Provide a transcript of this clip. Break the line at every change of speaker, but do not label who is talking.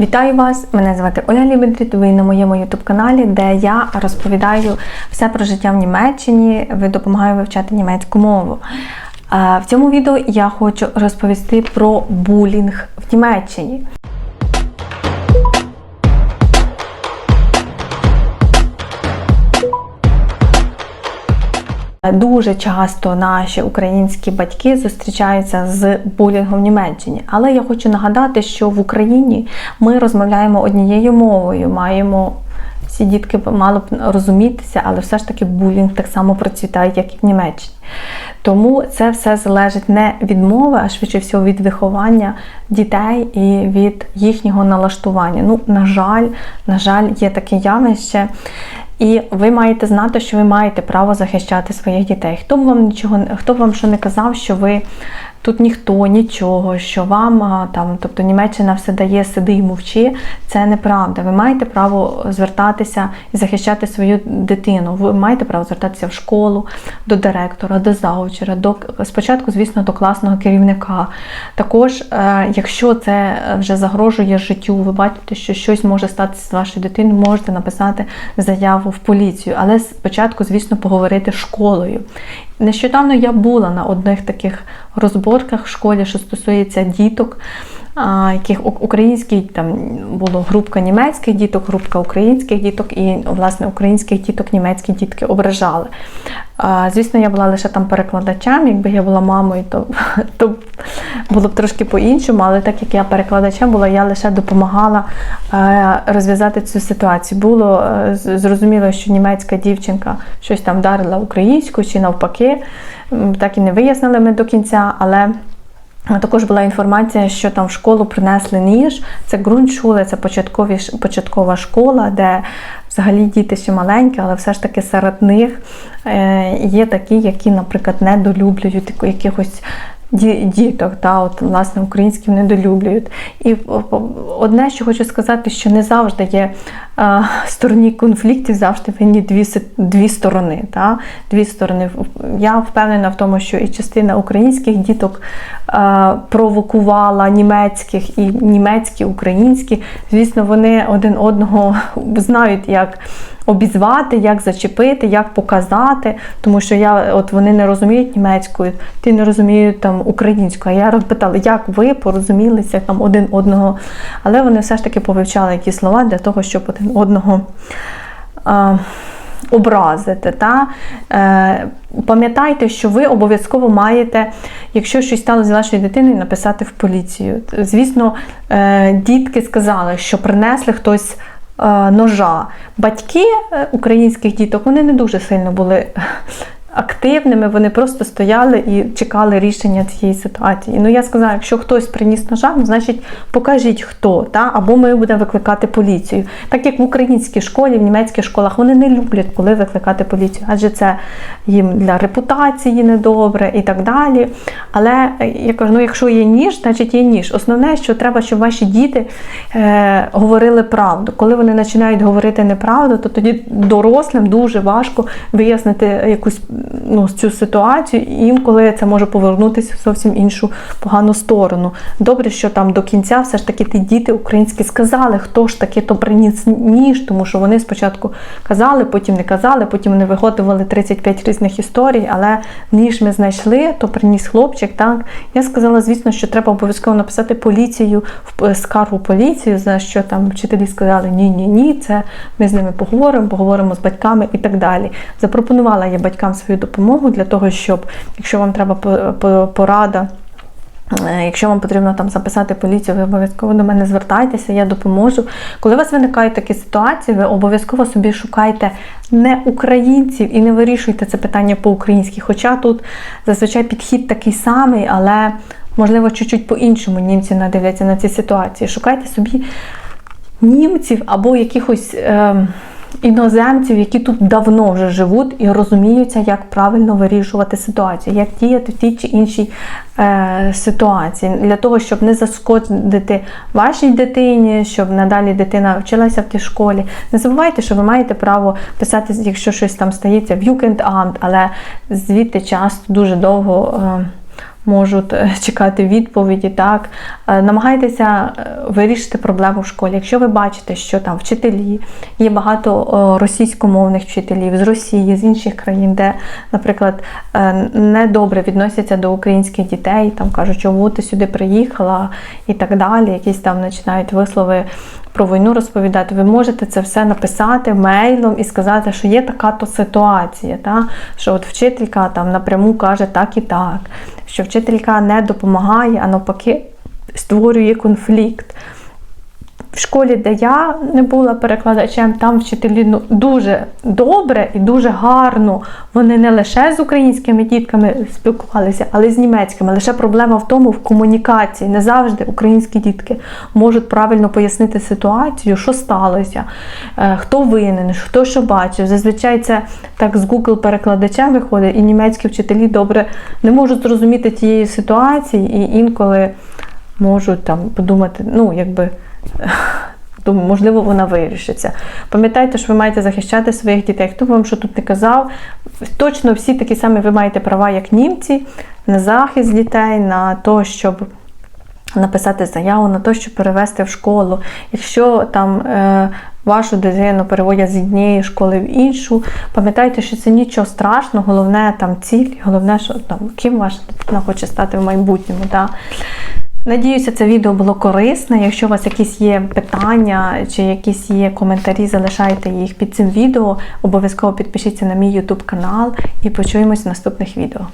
Вітаю вас! Мене звати Оля Лібендріт. Ви на моєму youtube каналі, де я розповідаю все про життя в Німеччині, ви допомагаю вивчати німецьку мову. Е, В цьому відео я хочу розповісти про булінг в Німеччині. Дуже часто наші українські батьки зустрічаються з булінгом в Німеччині. Але я хочу нагадати, що в Україні ми розмовляємо однією мовою, маємо всі дітки мали б розумітися, але все ж таки булінг так само процвітає, як і в Німеччині. Тому це все залежить не від мови, а швидше всього від виховання дітей і від їхнього налаштування. Ну, на жаль, на жаль, є таке явище. І ви маєте знати, що ви маєте право захищати своїх дітей. Хто б вам нічого, хто б вам що не казав, що ви тут ніхто, нічого, що вам там, тобто Німеччина все дає, сиди і мовчи, це неправда. Ви маєте право звертатися і захищати свою дитину. Ви маєте право звертатися в школу, до директора, до заучера, до спочатку, звісно, до класного керівника. Також, е, якщо це вже загрожує життю, ви бачите, що щось може статися з вашою дитиною, можете написати заяву в поліцію, але спочатку, звісно, поговорити з школою. Нещодавно я була на одних таких розборках в школі, що стосується діток, яких українські там було групка німецьких діток, групка українських діток, і власне українських діток німецькі дітки ображали. Звісно, я була лише там перекладачем. Якби я була мамою, то, то було б трошки по-іншому, але так як я перекладачем була, я лише допомагала розв'язати цю ситуацію. Було е, зрозуміло, що німецька дівчинка щось там вдарила українську чи навпаки. Так і не вияснили ми до кінця, але. Також була інформація, що там в школу принесли ніж. Це ґрунтшуле, це початкові, початкова школа, де взагалі діти ще маленькі, але все ж таки серед них е, є такі, які, наприклад, недолюблюють якихось діток, та, от, власне, українських недолюблюють. І одне, що хочу сказати, що не завжди є е, стороні конфліктів, завжди винні дві, дві сторони. Та? Дві сторони. Я впевнена в тому, що і частина українських діток е, провокувала німецьких, і німецькі, українські. Звісно, вони один одного знають, як обізвати, як зачепити, як показати, тому що я, от вони не розуміють німецькою, ти не розуміють там українською. Я розпитала, як ви порозумілися там один одного. Але вони все ж таки повивчали які слова для того, щоб один одного. А, Образити. Та? Е, пам'ятайте, що ви обов'язково маєте, якщо щось сталося з вашою дитиною, написати в поліцію. Звісно, е, дітки сказали, що принесли хтось ножа. Батьки е, українських діток вони не дуже сильно були активними, вони просто стояли і чекали рішення цієї ситуації. Ну я сказала, якщо хтось приніс ножа, ну, значить покажіть хто, та? або ми будемо викликати поліцію. Так як в українській школі, в німецьких школах вони не люблять, коли викликати поліцію, адже це їм для репутації недобре і так далі. Але е, я кажу, ну якщо є ніж, значить є ніж. Основне, що треба, щоб ваші діти е, говорили правду. Коли вони починають говорити неправду, то тоді дорослим дуже важко вияснити якусь ну, цю ситуацію, і інколи це може повернутися в зовсім іншу погану сторону. Добре, що там до кінця все ж таки ті діти українські сказали, хто ж таки то приніс ніж, тому що вони спочатку казали, потім не казали, потім вони виготовили 35 різних історій, але ніж ми знайшли, то приніс хлопчик. Так я сказала, звісно, що треба обов'язково написати поліцію в скаргу поліцію, за що там вчителі сказали ні, ні, ні, це ми з ними поговоримо, поговоримо з батьками і так далі. Запропонувала я батькам свою допомогу для того, щоб якщо вам треба по- по- порада. Е, Якщо вам потрібно там записати поліцію, ви обов'язково до мене звертайтеся, я допоможу. Коли у вас виникають такі ситуації, ви обов'язково собі шукайте не українців і не вирішуйте це питання по-українськи. Хоча тут зазвичай підхід такий самий, але можливо чуть-чуть по-іншому німці надивляться на ці ситуації. Шукайте собі німців або якихось. Е, Іноземців, які тут давно вже живуть і розуміються, як правильно вирішувати ситуацію, як діяти в тій чи іншій е, ситуації, для того, щоб не зашкодити вашій дитині, щоб надалі дитина вчилася в тій школі. Не забувайте, що ви маєте право писати, якщо щось там стається в Юкендамт, але звідти часто дуже довго. Е, можуть е, чекати відповіді. Так Е, намагайтеся е, вирішити проблему в школі. Якщо ви бачите, що там вчителі є багато російськомовних вчителів з Росії, з інших країн, де, наприклад, недобре відносяться до українських дітей, там кажуть, чому ти сюди приїхала і так далі. Якісь там починають вислови про війну розповідати. Ви можете це все написати мейлом і сказати, що є така то ситуація, та? що от вчителька там напряму каже так і так, що вчителька не допомагає, а навпаки створює конфлікт. В школі, де я не була перекладачем, там вчителі ну, дуже добре і дуже гарно. Вони не лише з українськими дітками спілкувалися, але й з німецькими. Лише проблема в тому, в комунікації. Не завжди українські дітки можуть правильно пояснити ситуацію, що сталося, е, хто винен, хто що бачив. Зазвичай це так з Google перекладачем виходить, і німецькі вчителі добре не можуть зрозуміти тієї ситуації, і інколи можуть там подумати, ну якби. Думаю, можливо, вона вирішиться. Пам'ятайте, що ви маєте захищати своїх дітей. Хто вам що тут не казав, точно всі такі самі ви маєте права, як німці, на захист дітей, на те, щоб написати заяву, на те, щоб перевести в школу. Якщо там е, вашу дитину переводять з однієї школи в іншу, пам'ятайте, що це нічого страшного, головне там ціль, головне, що там ким ваша дитина хоче стати в майбутньому. Да? Надіюся, це відео було корисне. Якщо у вас якісь є питання чи якісь є коментарі, залишайте їх під цим відео. Обов'язково підпишіться на мій YouTube канал і почуємось в наступних відео.